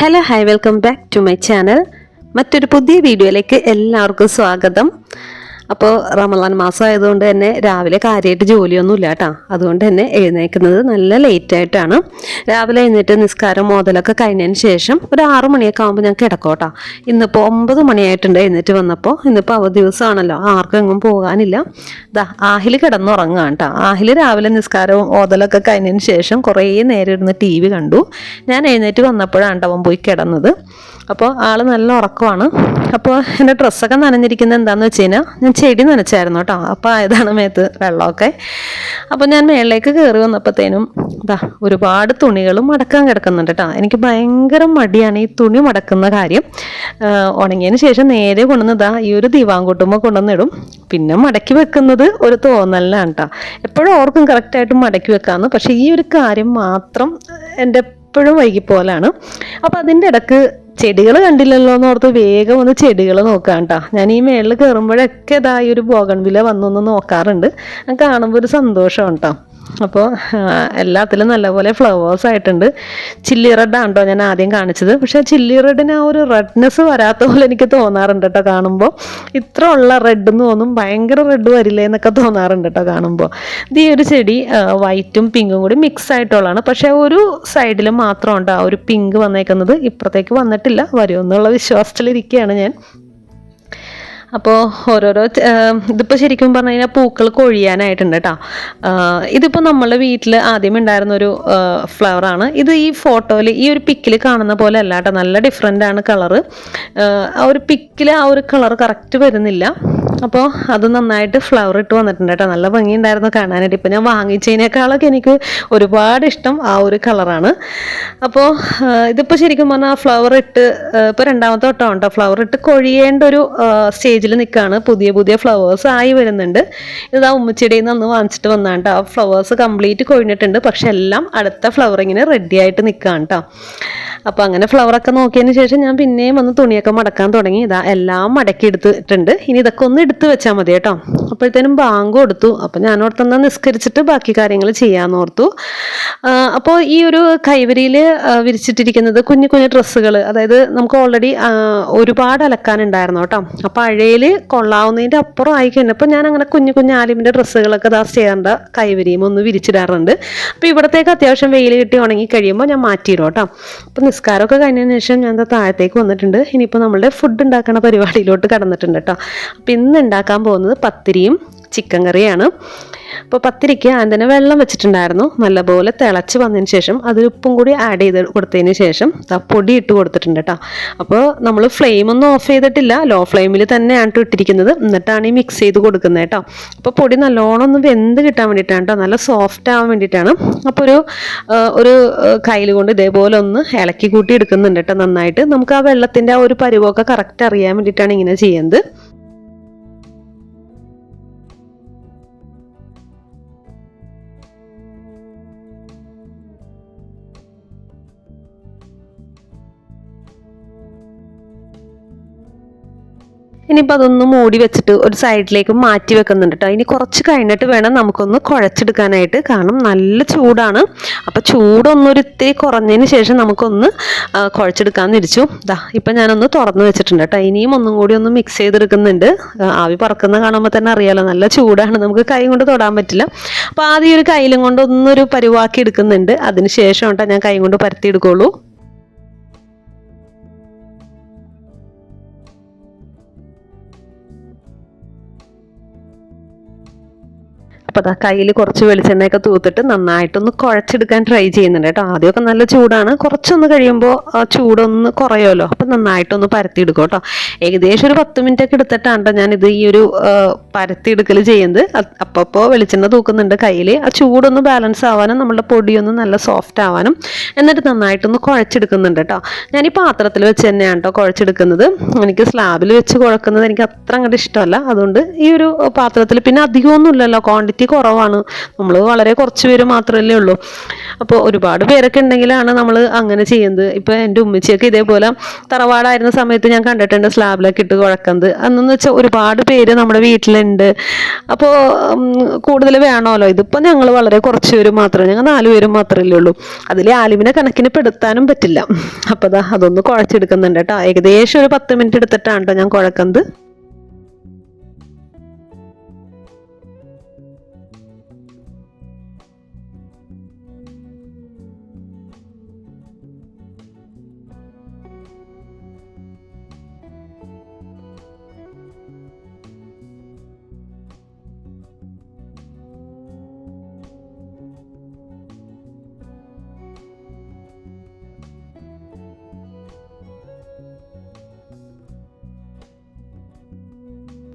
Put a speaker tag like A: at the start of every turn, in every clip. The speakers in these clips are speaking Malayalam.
A: Hello hi welcome back to my channel മറ്റൊരു പുതിയ വീഡിയോയിലേക്ക് എല്ലാവർക്കും സ്വാഗതം. അപ്പോൾ റമദാൻ മാസം ആയതുകൊണ്ട് തന്നെ രാവിലെ കാര്യമായിട്ട് ജോലിയൊന്നും ഇല്ല കേട്ടോ. അതുകൊണ്ട് തന്നെ എഴുന്നേൽക്കുന്നത് നല്ല ലേറ്റ് ആയിട്ടാണ്. രാവിലെ എഴുന്നേറ്റ് നിസ്കാരം മോതലൊക്കെ കഴിഞ്ഞതിന് ശേഷം ഒരു ആറു മണിയൊക്കെ ആകുമ്പോൾ ഞാൻ കിടക്കോട്ടാ ഇന്നിപ്പോൾ ഒമ്പത് മണിയായിട്ടുണ്ട് എഴുന്നേറ്റ് വന്നപ്പോൾ ഇന്നിപ്പോൾ അവധി ദിവസമാണല്ലോ ആർക്കും എങ്ങും പോകാനില്ല. ദാ ആഹിൽ കിടന്നുറങ്ങാം കേട്ടോ. ആഹിൽ രാവിലെ നിസ്കാരവും ഓതലൊക്കെ കഴിഞ്ഞതിന് ശേഷം കുറേ നേരം ഇരുന്ന് ടി വി കണ്ടു. ഞാൻ എഴുന്നേറ്റ് വന്നപ്പോഴാണ് അവൻ പോയി കിടന്നത്. അപ്പോൾ ആൾ നല്ല ഉറക്കമാണ്. അപ്പോൾ എന്റെ ഡ്രസ്സൊക്കെ നനഞ്ഞിരിക്കുന്നത് എന്താണെന്ന് വെച്ച് കഴിഞ്ഞാൽ ഞാൻ ചെടി നനച്ചായിരുന്നു കേട്ടോ. അപ്പോൾ ആയതാണ് മേത്ത് വെള്ളമൊക്കെ. അപ്പോൾ ഞാൻ മേളിലേക്ക് കയറി വന്നപ്പോഴത്തേനും ഇതാ ഒരുപാട് തുണികളും മടക്കാൻ കിടക്കുന്നുണ്ട് കേട്ടോ. എനിക്ക് ഭയങ്കര മടിയാണ് ഈ തുണി മടക്കുന്ന കാര്യം. ഉണങ്ങിയതിന് ശേഷം നേരെ കൊണ്ടുവന്ന് ഇതാ ഈ ഒരു ദിവാങ്കൂട്ടുമ്പോൾ കൊണ്ടുവന്നിടും. പിന്നെ മടക്കി വെക്കുന്നത് ഒരു തോന്നലാണ് കേട്ടോ. എപ്പോഴും ഓർക്കും കറക്റ്റായിട്ട് മടക്കി വെക്കാമെന്ന് പക്ഷേ ഈ ഒരു കാര്യം മാത്രം എന്റെ എപ്പോഴും വൈകിപ്പോലാണ്. അപ്പോൾ അതിന്റെ ഇടയ്ക്ക് ചെടികൾ കണ്ടില്ലല്ലോ എന്ന് ഓർത്ത് വേഗം ഒന്ന് ചെടികൾ നോക്കാം കേട്ടോ ഞാൻ ഈ മേളിൽ കയറുമ്പോഴൊക്കെ ഇതായി ഒരു ബോഗൺവില വന്നൊന്ന് നോക്കാറുണ്ട്. കാണുമ്പോൾ ഒരു സന്തോഷം കേട്ടോ അപ്പോൾ എല്ലാത്തിലും നല്ലപോലെ ഫ്ലവേഴ്സ് ആയിട്ടുണ്ട്. ചില്ലി റെഡ് ആണ്ടോ ഞാൻ ആദ്യം കാണിച്ചത്. പക്ഷേ ചില്ലി റെഡിന് ആ ഒരു റെഡ്നെസ് വരാത്ത പോലെ എനിക്ക് തോന്നാറുണ്ട് കേട്ടോ കാണുമ്പോൾ ഇത്ര ഉള്ള റെഡ് എന്ന് തോന്നും ഭയങ്കര റെഡ് വരില്ലേ എന്നൊക്കെ തോന്നാറുണ്ട് കേട്ടോ കാണുമ്പോൾ ഇത് ഈ ഒരു ചെടി വൈറ്റും പിങ്കും കൂടി മിക്സ് ആയിട്ടുള്ളതാണ്. പക്ഷേ ഒരു സൈഡിൽ മാത്രം ഉണ്ട് ആ ഒരു പിങ്ക് വന്നേക്കുന്നത്? ഇപ്പുറത്തേക്ക് വന്നിട്ടില്ല. വരുമെന്നുള്ള വിശ്വാസത്തിലിരിക്കുകയാണ് ഞാൻ. അപ്പോൾ ഓരോരോ ഇതിപ്പോൾ ശരിക്കും പറഞ്ഞു കഴിഞ്ഞാൽ പൂക്കൾ കൊഴിയാനായിട്ടുണ്ട് കേട്ടോ ഇതിപ്പോൾ നമ്മളുടെ വീട്ടിൽ ആദ്യം ഉണ്ടായിരുന്ന ഒരു ഫ്ലവറാണ് ഇത് ഈ ഫോട്ടോയിൽ ഈ ഒരു പിക്കിൽ കാണുന്ന പോലെ അല്ല കേട്ടോ നല്ല ഡിഫറെന്റ് ആണ് കളറ് ആ ഒരു പിക്കിൽ ആ ഒരു കളർ കറക്റ്റ് വരുന്നില്ല. അപ്പോൾ അത് നന്നായിട്ട് ഫ്ലവർ ഇട്ട് വന്നിട്ടുണ്ട് കേട്ടോ. നല്ല ഭംഗിയുണ്ടായിരുന്നു കാണാനായിട്ട്. ഇപ്പം ഞാൻ വാങ്ങിച്ചതിനേക്കാളൊക്കെ എനിക്ക് ഒരുപാട് ഇഷ്ടം ആ ഒരു കളറാണ് അപ്പോൾ ഇതിപ്പോൾ ശരിക്കും പറഞ്ഞാൽ ഫ്ലവർ ഇട്ട് ഇപ്പോൾ രണ്ടാമത്തെ വട്ടമാണ് കേട്ടോ. ഫ്ലവർ ഇട്ട് കൊഴിയേണ്ട ഒരു സ്റ്റേജിൽ നിൽക്കുകയാണ് പുതിയ പുതിയ ഫ്ലവേഴ്സ് ആയി വരുന്നുണ്ട്. ഇത് ആ ഉമ്മച്ചെടിയിൽ നിന്ന് അന്ന് വാങ്ങിച്ചിട്ട് വന്നാണ് കേട്ടോ. ആ ഫ്ലവേഴ്സ് കംപ്ലീറ്റ് കൊഴിഞ്ഞിട്ടുണ്ട്. പക്ഷെ എല്ലാം അടുത്ത ഫ്ലവർ ഇങ്ങനെ റെഡി ആയിട്ട് നിൽക്കുകയാണ് കേട്ടോ. അപ്പോൾ അങ്ങനെ ഫ്ലവറൊക്കെ നോക്കിയതിന് ശേഷം ഞാൻ പിന്നെയും വന്ന് തുണിയൊക്കെ മടക്കാൻ തുടങ്ങി. ഇതാ എല്ലാം മടക്കി എടുത്തിട്ടുണ്ട്. ഇനി ഇതൊക്കെ ഒന്ന് എടുത്ത് വെച്ചാൽ മതി കേട്ടോ. അപ്പോഴത്തേനും ബാങ്ക് കൊടുത്തു. അപ്പം ഞാൻ ഓർത്തെന്നാ നിസ്കരിച്ചിട്ട് ബാക്കി കാര്യങ്ങൾ ചെയ്യാമെന്ന് ഓർത്തു. അപ്പോൾ ഈ ഒരു കൈവരിയിൽ വിരിച്ചിട്ടിരിക്കുന്നത് കുഞ്ഞു കുഞ്ഞു ഡ്രസ്സുകൾ അതായത് നമുക്ക് ഓൾറെഡി ഒരുപാട് അലക്കാനുണ്ടായിരുന്നു കേട്ടോ. അപ്പോൾ അഴയിൽ കൊള്ളാവുന്നതിന്റെ അപ്പുറം ആയി കഴിഞ്ഞപ്പോൾ ഞാൻ അങ്ങനെ കുഞ്ഞു കുഞ്ഞു ആലിമിന്റെ ഡ്രസ്സുകളൊക്കെ ദാസ് ചെയ്യാറുണ്ട് കൈവരിയും ഒന്ന് വിരിച്ചിടാറുണ്ട്. അപ്പോൾ ഇവിടത്തേക്ക് അത്യാവശ്യം വെയിൽ കിട്ടി ഉണങ്ങി കഴിയുമ്പോൾ ഞാൻ മാറ്റിയിടും കേട്ടോ. അപ്പോൾ നിസ്കാരമൊക്കെ കഴിഞ്ഞതിന് ശേഷം ഞാൻ താഴത്തേക്ക് വന്നിട്ടുണ്ട്. ഇനിയിപ്പോൾ നമ്മളുടെ ഫുഡ് ഉണ്ടാക്കുന്ന പരിപാടിയിലോട്ട് കടന്നിട്ടുണ്ട് കേട്ടോ. അപ്പോൾ ഇന്ന് ഉണ്ടാക്കാൻ പോകുന്നത് പത്തിരിയും ചിക്കൻ കറിയാണ്. അപ്പോൾ പത്തിരിക്ക് ആദ്യം വെള്ളം വെച്ചിട്ടുണ്ടായിരുന്നു. നല്ലപോലെ തിളച്ച് വന്നതിന് ശേഷം അതിൽ ഉപ്പും കൂടി ആഡ് ചെയ്ത് കൊടുത്തതിന് ശേഷം പൊടി ഇട്ട് കൊടുത്തിട്ടുണ്ട് കേട്ടോ അപ്പോൾ നമ്മൾ ഫ്ലെയിം ഒന്നും ഓഫ് ചെയ്തിട്ടില്ല. ലോ ഫ്ലെയിമിൽ തന്നെയാണ് കേട്ടോ ഇട്ടിരിക്കുന്നത്. എന്നിട്ടാണ് ഈ മിക്സ് ചെയ്ത് കൊടുക്കുന്നത് കേട്ടോ അപ്പോൾ പൊടി നല്ലോണം ഒന്ന് വെന്ത് കിട്ടാൻ വേണ്ടിയിട്ടാണ് കേട്ടോ നല്ല സോഫ്റ്റ് ആവാൻ വേണ്ടിയിട്ടാണ് അപ്പോൾ ഒരു ഒരു കയ്യിൽ കൊണ്ട് ഇതേപോലെ ഒന്ന് ഇളക്കി കൂട്ടി എടുക്കുന്നുണ്ട് കേട്ടോ നന്നായിട്ട്. നമുക്ക് ആ വെള്ളത്തിന്റെ ആ ഒരു പരുവമൊക്കെ കറക്റ്റ് അറിയാൻ വേണ്ടിയിട്ടാണ് ഇങ്ങനെ ചെയ്യുന്നത് ഇനിയിപ്പോൾ അതൊന്ന് മൂടി വെച്ചിട്ട് ഒരു സൈഡിലേക്ക് മാറ്റി വെക്കുന്നുണ്ട് കേട്ടോ ഇനി കുറച്ച് കഴിഞ്ഞിട്ട് വേണം നമുക്കൊന്ന് കുഴച്ചെടുക്കാനായിട്ട്. കാരണം നല്ല ചൂടാണ്. അപ്പോൾ ചൂടൊന്നൊരു ഇത്തിരി കുറഞ്ഞതിന് ശേഷം നമുക്കൊന്ന് കുഴച്ചെടുക്കാമെന്ന് ഇരിച്ചു ദാ ഇപ്പം ഞാനൊന്ന് തുറന്ന് വെച്ചിട്ടുണ്ട് കേട്ടോ ഇനിയും ഒന്നും കൂടി ഒന്ന് മിക്സ് ചെയ്തെടുക്കുന്നുണ്ട്. ആവി പറക്കുന്ന കാണുമ്പോൾ തന്നെ അറിയാലോ നല്ല ചൂടാണ്. നമുക്ക് കൈ കൊണ്ട് തൊടാൻ പറ്റില്ല. അപ്പോൾ ആദ്യം ഒരു കയ്യിലും കൊണ്ട് ഒന്നൊരു പരുവാക്കി എടുക്കുന്നുണ്ട്. അതിന് ശേഷം കേട്ടോ ഞാൻ കൈ കൊണ്ട് പരത്തി എടുക്കുള്ളൂ. അപ്പോൾ അതാ കയ്യിൽ കുറച്ച് വെളിച്ചെണ്ണയൊക്കെ തൂത്തിട്ട് നന്നായിട്ടൊന്ന് കുഴച്ചെടുക്കാൻ ട്രൈ ചെയ്യുന്നുണ്ട് കേട്ടോ. ആദ്യമൊക്കെ നല്ല ചൂടാണ്. കുറച്ചൊന്ന് കഴിയുമ്പോൾ ചൂടൊന്ന് കുറയുമല്ലോ. അപ്പം നന്നായിട്ടൊന്ന് പരത്തിയെടുക്കും കേട്ടോ. ഏകദേശം ഒരു പത്ത് മിനിറ്റ് ഒക്കെ എടുത്തിട്ടാണ് ട്ടോ ഞാനിത് ഈ ഒരു പരത്തിയെടുക്കൽ ചെയ്യുന്നത്. അപ്പോൾ വെളിച്ചെണ്ണ തൂക്കുന്നുണ്ട് കയ്യിൽ ആ ചൂടൊന്ന് ബാലൻസ് ആവാനും നമ്മളുടെ പൊടിയൊന്ന് നല്ല സോഫ്റ്റ് ആവാനും എന്നിട്ട് നന്നായിട്ടൊന്ന് കുഴച്ചെടുക്കുന്നുണ്ട് കേട്ടോ. ഞാൻ ഈ പാത്രത്തിൽ വെച്ച് തന്നെയാണ് കേട്ടോ കുഴച്ചെടുക്കുന്നത്. എനിക്ക് സ്ലാബിൽ വെച്ച് കുഴക്കുന്നത് എനിക്ക് അത്ര അങ്ങോട്ട് ഇഷ്ടമല്ല. അതുകൊണ്ട് ഈ ഒരു പാത്രത്തിൽ പിന്നെ അധികമൊന്നും ഇല്ലല്ലോ ക്വാണ്ടിറ്റി കുറവാണ്. നമ്മൾ വളരെ കുറച്ച് പേര് മാത്രമല്ലേ ഉള്ളൂ. അപ്പോൾ ഒരുപാട് പേരൊക്കെ ഉണ്ടെങ്കിലാണ് നമ്മൾ അങ്ങനെ ചെയ്യുന്നത്. ഇപ്പോൾ എന്റെ ഉമ്മച്ചിയൊക്കെ ഇതേപോലെ തറവാടായിരുന്ന സമയത്ത് ഞാൻ കണ്ടിട്ടുണ്ട് സ്ലാബിലൊക്കെ ഇട്ട് കുഴക്കുന്നത് അന്നെന്ന് വെച്ചാൽ ഒരുപാട് പേര് നമ്മുടെ വീട്ടിലുണ്ട്. അപ്പോൾ കൂടുതൽ വേണമല്ലോ. ഇതിപ്പോൾ ഞങ്ങൾ വളരെ കുറച്ച് പേര് മാത്രമേ ഞങ്ങൾ നാല് പേരും മാത്രമല്ലേ ഉള്ളൂ. അതിൽ ആലിമിനെ കണക്കിന് പെടുത്താനും പറ്റില്ല. അപ്പോൾ അതൊന്ന് കുഴച്ചെടുക്കുന്നുണ്ട് കേട്ടോ. ഏകദേശം ഒരു പത്ത് മിനിറ്റ് എടുത്തിട്ടാണ് കേട്ടോ ഞാൻ കുഴക്കുന്നത്.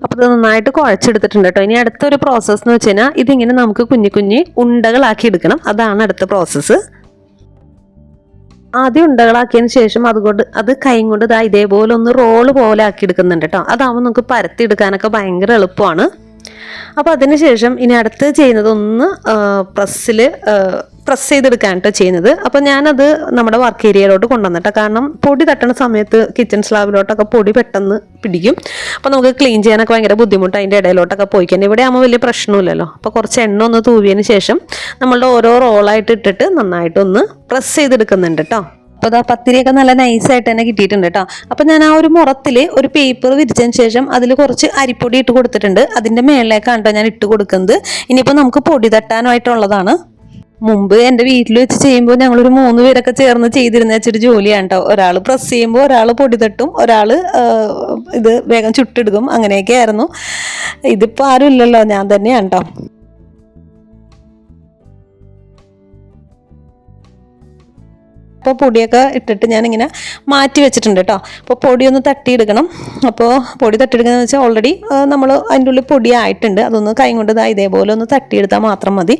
A: അപ്പോൾ ഇത് നന്നായിട്ട് കുഴച്ചെടുത്തിട്ടുണ്ട് കേട്ടോ ഇനി അടുത്തൊരു പ്രോസസ്സ് എന്ന് വെച്ച് കഴിഞ്ഞാൽ ഇതിങ്ങനെ നമുക്ക് കുഞ്ഞു കുഞ്ഞു ഉണ്ടകളാക്കി എടുക്കണം. അതാണ് അടുത്ത പ്രോസസ്സ് ആദ്യം ഉണ്ടകളാക്കിയതിന് ശേഷം അതുകൊണ്ട് അത് കൈ കൊണ്ട് ഇതാ ഇതേപോലെ ഒന്ന് റോൾ പോലെ ആക്കി എടുക്കുന്നുണ്ട് കേട്ടോ അതാവുമ്പോൾ നമുക്ക് പരത്തി എടുക്കാനൊക്കെ ഭയങ്കര എളുപ്പമാണ്. അപ്പോൾ അതിനുശേഷം ഇനി അടുത്ത് ചെയ്യുന്നത് ഒന്ന് പ്രസ്സിൽ പ്രസ് ചെയ്തെടുക്കാൻ കേട്ടോ ചെയ്യുന്നത്. അപ്പോൾ ഞാനത് നമ്മുടെ വർക്ക് ഏരിയയിലോട്ട് കൊണ്ടുവന്നിട്ടോ കാരണം പൊടി തട്ടണ സമയത്ത് കിച്ചൺ സ്ലാബിലോട്ടൊക്കെ പൊടി പെട്ടെന്ന് പിടിക്കും. അപ്പോൾ നമുക്ക് ക്ലീൻ ചെയ്യാനൊക്കെ ഭയങ്കര ബുദ്ധിമുട്ട് അതിന്റെ ഇടയിലോട്ടൊക്കെ പോയിക്കാൻ ഇവിടെ ആകുമ്പോൾ വലിയ പ്രശ്നമില്ലല്ലോ. അപ്പോൾ കുറച്ച് എണ്ണ ഒന്ന് തൂവിയതിന് ശേഷം നമ്മളുടെ ഓരോ റോളായിട്ട് ഇട്ടിട്ട് നന്നായിട്ടൊന്ന് പ്രസ് ചെയ്തെടുക്കുന്നുണ്ട് കേട്ടോ അപ്പോൾ അതാ പത്തിരിയൊക്കെ നല്ല നൈസായിട്ട് തന്നെ കിട്ടിയിട്ടുണ്ട് കേട്ടോ അപ്പോൾ ഞാൻ ആ ഒരു മുറത്തിൽ ഒരു പേപ്പർ വിരിച്ചതിന് ശേഷം അതിൽ കുറച്ച് അരിപ്പൊടി ഇട്ട് കൊടുത്തിട്ടുണ്ട്. അതിന്റെ മേളിലേക്കാണ് കേട്ടോ ഞാൻ ഇട്ട് കൊടുക്കുന്നത്. ഇനിയിപ്പോൾ നമുക്ക് പൊടി തട്ടാനായിട്ടുള്ളതാണ് മുമ്പ് എന്റെ വീട്ടിൽ വെച്ച് ചെയ്യുമ്പോൾ ഞങ്ങൾ ഒരു മൂന്ന് പേരൊക്കെ ചേർന്ന് ചെയ്തിരുന്ന വെച്ചൊരു ജോലിയാണ് കേട്ടോ ഒരാൾ പ്രസ് ചെയ്യുമ്പോൾ ഒരാൾ പൊടി തട്ടും ഒരാൾ ഇത് വേഗം ചുട്ടെടുക്കും അങ്ങനെയൊക്കെ ആയിരുന്നു. ഇതിപ്പോൾ ആരും ഇല്ലല്ലോ ഞാൻ തന്നെയാണ് കേട്ടോ അപ്പോൾ പൊടിയൊക്കെ ഇട്ടിട്ട് ഞാനിങ്ങനെ മാറ്റി വെച്ചിട്ടുണ്ട് കേട്ടോ അപ്പോൾ പൊടിയൊന്ന് തട്ടിയെടുക്കണം. അപ്പോൾ പൊടി തട്ടിയെടുക്കുന്നത് വെച്ചാൽ ഓൾറെഡി നമ്മൾ അതിന്റെ ഉള്ളിൽ പൊടി ആയിട്ടുണ്ട് അതൊന്ന് കൈ കൊണ്ട് ഇതാ ഇതേപോലെ ഒന്ന് തട്ടിയെടുത്താൽ മാത്രം മതി.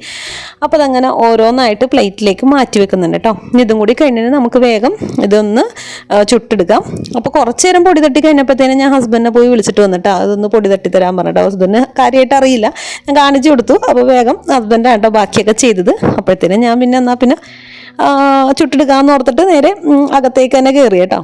A: അപ്പോൾ അതങ്ങനെ ഓരോന്നായിട്ട് പ്ലേറ്റിലേക്ക് മാറ്റി വെക്കുന്നുണ്ട് കേട്ടോ ഇതും കൂടി കഴിഞ്ഞാൽ നമുക്ക് വേഗം ഇതൊന്ന് ചുട്ടെടുക്കാം. അപ്പോൾ കുറച്ച് നേരം പൊടി തട്ടി കഴിഞ്ഞപ്പോഴത്തേനും ഞാൻ ഹസ്ബൻഡിനെ പോയി വിളിച്ചിട്ട് വന്നിട്ടോ അതൊന്ന് പൊടി തട്ടി തരാൻ പറഞ്ഞിട്ടോ. ഹസ്ബൻഡിന് കാര്യമായിട്ട് അറിയില്ല. ഞാൻ കാണിച്ചു കൊടുത്തു. അപ്പോൾ വേഗം ഹസ്ബൻഡാണ് കേട്ടോ ബാക്കിയൊക്കെ ചെയ്തത്. അപ്പോഴത്തേനും ഞാൻ പിന്നെ എന്നാൽ പിന്നെ ചുട്ടെടുക്കാമെന്ന് ഓർത്തിട്ട് നേരെ അകത്തേക്ക് തന്നെ കയറി കേട്ടോ.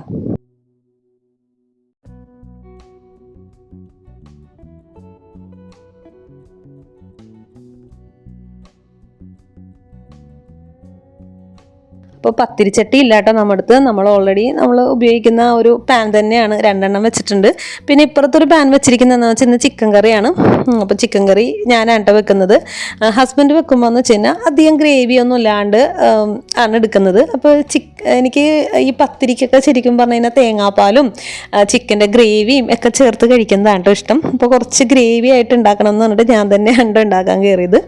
A: ഇപ്പോൾ പത്തിരിച്ചട്ടി ഇല്ലാട്ടോ നമ്മുടെ അടുത്ത് നമ്മൾ ഓൾറെഡി നമ്മൾ ഉപയോഗിക്കുന്ന ഒരു പാൻ തന്നെയാണ്. രണ്ടെണ്ണം വെച്ചിട്ടുണ്ട്. പിന്നെ ഇപ്പുറത്തൊരു പാൻ വെച്ചിരിക്കുന്നതെന്ന് വെച്ചാൽ ഇന്ന് ചിക്കൻ കറിയാണ്. അപ്പോൾ ചിക്കൻ കറി ഞാനാട്ടോ വെക്കുന്നത്. ഹസ്ബൻഡ് വെക്കുമ്പോൾ എന്ന് വെച്ച് കഴിഞ്ഞാൽ അധികം ഗ്രേവി ഒന്നും ഇല്ലാണ്ട് ആണ് എടുക്കുന്നത്. അപ്പോൾ ചിക്ക് എനിക്ക് ഈ പത്തിരിക്കൊക്കെ ശരിക്കും പറഞ്ഞു കഴിഞ്ഞാൽ തേങ്ങാപ്പാലും ചിക്കന്റെ ഗ്രേവിയും ഒക്കെ ചേർത്ത് കഴിക്കുന്നതാണ് കേട്ടോ ഇഷ്ടം. അപ്പോൾ കുറച്ച് ഗ്രേവി ആയിട്ട് ഉണ്ടാക്കണം എന്ന് പറഞ്ഞിട്ട് ഞാൻ തന്നെ ട്ടോ ഉണ്ടാക്കാൻ കയറിയത്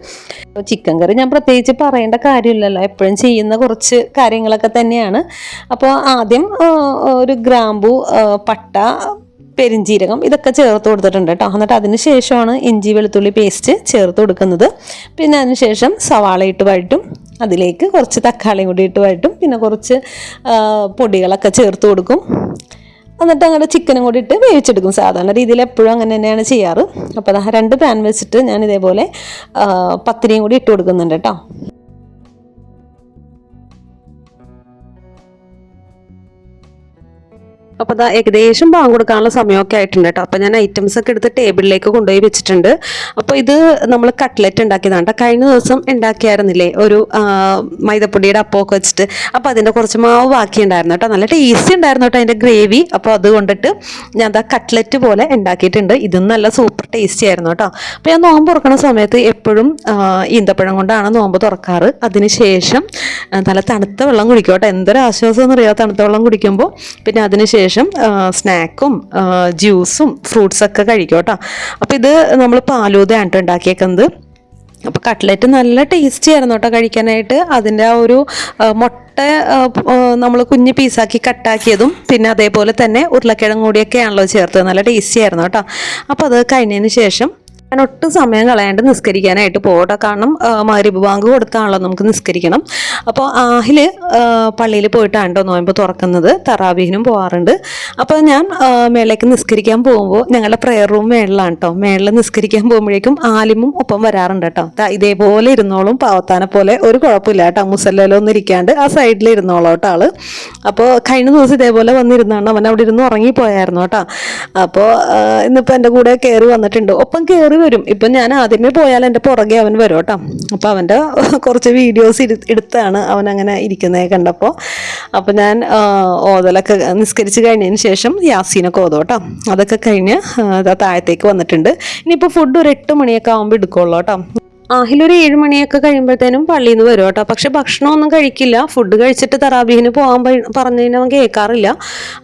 A: അപ്പോൾ ചിക്കൻ കറി ഞാൻ പ്രത്യേകിച്ച് പറയേണ്ട കാര്യമില്ലല്ലോ. എപ്പോഴും ചെയ്യുന്ന കുറച്ച് കാര്യങ്ങളൊക്കെ തന്നെയാണ്. അപ്പോൾ ആദ്യം ഒരു ഗ്രാമ്പു പട്ട പെരിഞ്ജീരകം ഇതൊക്കെ ചേർത്ത് കൊടുത്തിട്ടുണ്ട് കേട്ടോ. എന്നിട്ട് അതിന് ശേഷമാണ് ഇഞ്ചി വെളുത്തുള്ളി പേസ്റ്റ് ചേർത്ത് കൊടുക്കുന്നത്. പിന്നെ അതിനുശേഷം സവാള ഇട്ട് വഴറ്റും. അതിലേക്ക് കുറച്ച് തക്കാളിയും കൂടി ഇട്ട് വഴറ്റും. പിന്നെ കുറച്ച് പൊടികളൊക്കെ ചേർത്ത് കൊടുക്കും. എന്നിട്ട് അങ്ങോട്ട് ചിക്കനും കൂടി ഇട്ട് വേവിച്ചെടുക്കും. സാധാരണ രീതിയിൽ എപ്പോഴും അങ്ങനെ തന്നെയാണ് ചെയ്യാറ്. അപ്പോൾ രണ്ട് പാൻ വെച്ചിട്ട് ഞാൻ ഇതേപോലെ പത്തിരിയും കൂടി ഇട്ട് കൊടുക്കുന്നുണ്ട് കേട്ടോ. അപ്പോൾ അതാ ഏകദേശം ബാങ്ക് കൊടുക്കാനുള്ള സമയമൊക്കെ ആയിട്ടുണ്ട് കേട്ടോ. അപ്പോൾ ഞാൻ ഐറ്റംസ് ഒക്കെ എടുത്ത് ടേബിളിലേക്ക് കൊണ്ടുപോയി വെച്ചിട്ടുണ്ട്. അപ്പോൾ ഇത് നമ്മൾ കട്ട്ലറ്റ് ഉണ്ടാക്കിയതാണ് കേട്ടോ. കഴിഞ്ഞ ദിവസം ഉണ്ടാക്കിയായിരുന്നില്ലേ? ഒരു മൈദപ്പൊടിയുടെ അപ്പമൊക്കെ വെച്ചിട്ട്. അപ്പോൾ അതിന്റെ കുറച്ച് മാവ് ബാക്കി ഉണ്ടായിരുന്നു കേട്ടോ. നല്ല ടേസ്റ്റി ഉണ്ടായിരുന്നു കേട്ടോ അതിന്റെ ഗ്രേവി അപ്പോൾ അത് കൊണ്ടിട്ട് ഞാൻ അതാ കട്ട്ലറ്റ് പോലെ ഉണ്ടാക്കിയിട്ടുണ്ട്. ഇതും നല്ല സൂപ്പർ ടേസ്റ്റി ആയിരുന്നു കേട്ടോ. അപ്പോൾ ഞാൻ നോമ്പ് തുറക്കുന്ന സമയത്ത് എപ്പോഴും ഈന്തപ്പഴം കൊണ്ടാണ് നോമ്പ് തുറക്കാറ്. അതിനുശേഷം നല്ല തണുത്ത വെള്ളം കുടിക്കും കേട്ടോ. എന്തൊരു ആശ്വാസം എന്നറിയാം തണുത്ത വെള്ളം കുടിക്കുമ്പോൾ പിന്നെ അതിന് ശേഷം സ്നാക്കും ജ്യൂസും ഫ്രൂട്ട്സൊക്കെ കഴിക്കും കേട്ടോ. അപ്പോൾ ഇത് നമ്മൾ പാലൂതയാണ് ഉണ്ടാക്കിയേക്കുന്നത്. അപ്പോൾ കട്ട്ലറ്റ് നല്ല ടേസ്റ്റി ആയിരുന്നു കേട്ടോ കഴിക്കാനായിട്ട്. അതിന്റെ ആ ഒരു മുട്ട നമ്മൾ കുഞ്ഞ് പീസാക്കി കട്ടാക്കിയതും പിന്നെ അതേപോലെ തന്നെ ഉരുളക്കിഴങ്ങ് കൂടിയൊക്കെയാണല്ലോ ചേർത്തത്. നല്ല ടേസ്റ്റി ആയിരുന്നു കേട്ടോ. അപ്പോൾ അത് കഴിഞ്ഞതിന് ശേഷം ഞാൻ ഒട്ടും സമയം കളയാണ്ട് നിസ്കരിക്കാനായിട്ട് പോകട്ടെ കാരണം മരുഭ ബാങ്ക് കൊടുത്താണല്ലോ നമുക്ക് നിസ്കരിക്കണം. അപ്പോൾ ആഹിൽ പള്ളിയിൽ പോയിട്ടാണ് നോയമ്പ് തുറക്കുന്നത്. തറാബീഹിനും പോകാറുണ്ട് അപ്പോൾ ഞാൻ മേളിലേക്ക് നിസ്കരിക്കാൻ പോകുമ്പോൾ ഞങ്ങളുടെ പ്രെയർ റൂം മേളിലാണ് കേട്ടോ മേളിൽ നിസ്കരിക്കാൻ പോകുമ്പോഴേക്കും ആലിമും ഒപ്പം വരാറുണ്ട് കേട്ടോ ഇതേപോലെ ഇരുന്നോളും. പാവത്താനെ പോലെ ഒരു കുഴപ്പമില്ല കേട്ടോ മുസല്ലൊന്നും ഇരിക്കാണ്ട് ആ സൈഡിൽ ഇരുന്നോളൂ കേട്ടോ ആൾ. അപ്പോൾ കഴിഞ്ഞ ദിവസം ഇതേപോലെ വന്നിരുന്നാണ്. അവൻ അവിടെ ഇരുന്ന് ഉറങ്ങിപ്പോയായിരുന്നു കേട്ടോ അപ്പോൾ ഇന്നിപ്പോൾ എന്റെ കൂടെ കയറി വന്നിട്ടുണ്ട്. ഒപ്പം കയറി വരും. ഇപ്പം ഞാൻ ആദ്യമേ പോയാൽ എന്റെ പുറകെ അവൻ വരും കേട്ടോ. അപ്പോൾ അവന്റെ കുറച്ച് വീഡിയോസ് എടുത്താണ് അവൻ അങ്ങനെ ഇരിക്കുന്നത് കണ്ടപ്പോൾ. അപ്പോൾ ഞാൻ ഓതലൊക്കെ നിസ്കരിച്ച് കഴിഞ്ഞതിന് ശേഷം യാസീനൊക്കെ ഓതും കേട്ടോ. അതൊക്കെ കഴിഞ്ഞ് താഴത്തേക്ക് വന്നിട്ടുണ്ട്. ഇനിയിപ്പോൾ ഫുഡ് ഒരു എട്ട് മണിയൊക്കെ ആകുമ്പോൾ എടുക്കുള്ളൂ കേട്ടോ. ആഹിലൊരു ഏഴ് മണിയൊക്കെ കഴിയുമ്പോഴത്തേനും പള്ളിയിൽ നിന്ന് വരും കേട്ടോ. പക്ഷെ ഭക്ഷണമൊന്നും കഴിക്കില്ല. ഫുഡ് കഴിച്ചിട്ട് തറാബീഹിന് പോകാൻ പറഞ്ഞു അവൻ കേൾക്കാറില്ല.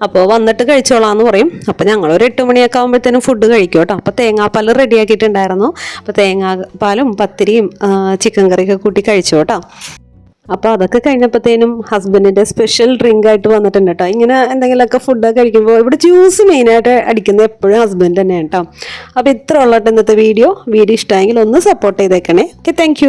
A: അപ്പോൾ വന്നിട്ട് കഴിച്ചോളാന്ന് പറയും. അപ്പോൾ ഞങ്ങളൊരു എട്ട് മണിയൊക്കെ ആകുമ്പോഴത്തേനും ഫുഡ് കഴിക്കും കേട്ടോ. അപ്പോൾ തേങ്ങാപ്പാൽ റെഡിയാക്കിയിട്ടുണ്ടായിരുന്നു അപ്പോൾ തേങ്ങാപ്പാലും പത്തിരിയും ചിക്കൻ കറിയൊക്കെ കൂട്ടി കഴിച്ചു കേട്ടോ. അപ്പോൾ അതൊക്കെ കഴിഞ്ഞപ്പോഴത്തേനും ഹസ്ബൻഡിന്റെ സ്പെഷ്യൽ ഡ്രിങ്ക് ആയിട്ട് വന്നിട്ടുണ്ട് കേട്ടോ ഇങ്ങനെ എന്തെങ്കിലുമൊക്കെ ഫുഡൊക്കെ കഴിക്കുമ്പോൾ ഇവിടെ ജ്യൂസ് മെയിനായിട്ട് അടിക്കുന്നത് എപ്പോഴും ഹസ്ബൻഡ് തന്നെയാണ് കേട്ടോ അപ്പോൾ ഇത്ര ഉള്ളട്ടെ ഇന്നത്തെ വീഡിയോ വീഡിയോ ഇഷ്ടമായെങ്കിൽ ഒന്ന് സപ്പോർട്ട് ചെയ്തേക്കണേ. Okay thank